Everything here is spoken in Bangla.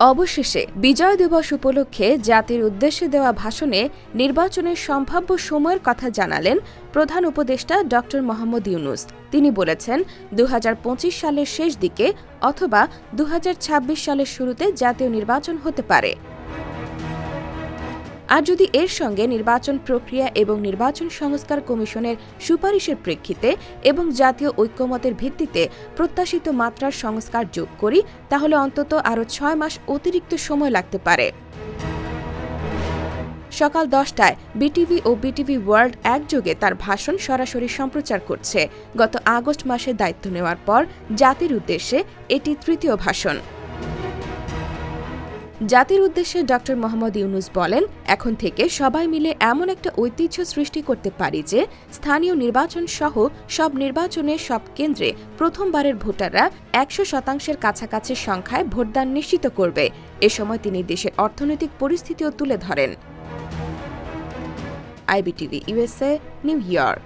অবশেষে বিজয় দিবস উপলক্ষে জাতির উদ্দেশ্যে দেওয়া ভাষণে নির্বাচনের সম্ভাব্য সময়ের কথা জানালেন প্রধান উপদেষ্টা ড মোহাম্মদ ইউনুস। তিনি বলেছেন, দুহাজার পঁচিশ সালের শেষ দিকে অথবা দু হাজার ছাব্বিশ সালের শুরুতে জাতীয় নির্বাচন হতে পারে। আর যদি এর সঙ্গে নির্বাচন প্রক্রিয়া এবং নির্বাচন সংস্কার কমিশনের সুপারিশের প্রেক্ষিতে এবং জাতীয় ঐক্যমতের ভিত্তিতে প্রত্যাশিত মাত্রার সংস্কার যোগ করি, তাহলে অন্তত আরও ছয় মাস অতিরিক্ত সময় লাগতে পারে। সকাল দশটায় বিটিভি ও বিটিভি ওয়ার্ল্ড একযোগে তার ভাষণ সরাসরি সম্প্রচার করছে। গত আগস্ট মাসে দায়িত্ব নেওয়ার পর জাতির উদ্দেশ্যে এটি তৃতীয় ভাষণ। জাতির উদ্দেশ্যে ড মোহাম্মদ ইউনুস বলেন, এখন থেকে সবাই মিলে এমন একটা ঐতিহ্য সৃষ্টি করতে পারি যে স্থানীয় নির্বাচন সহ সব নির্বাচনে সব কেন্দ্রে প্রথমবারের ভোটাররা একশো শতাংশের কাছাকাছি সংখ্যায় ভোটদান নিশ্চিত করবে। এ সময় তিনি দেশের অর্থনৈতিক পরিস্থিতিও তুলে ধরেন। IBTV USA New York.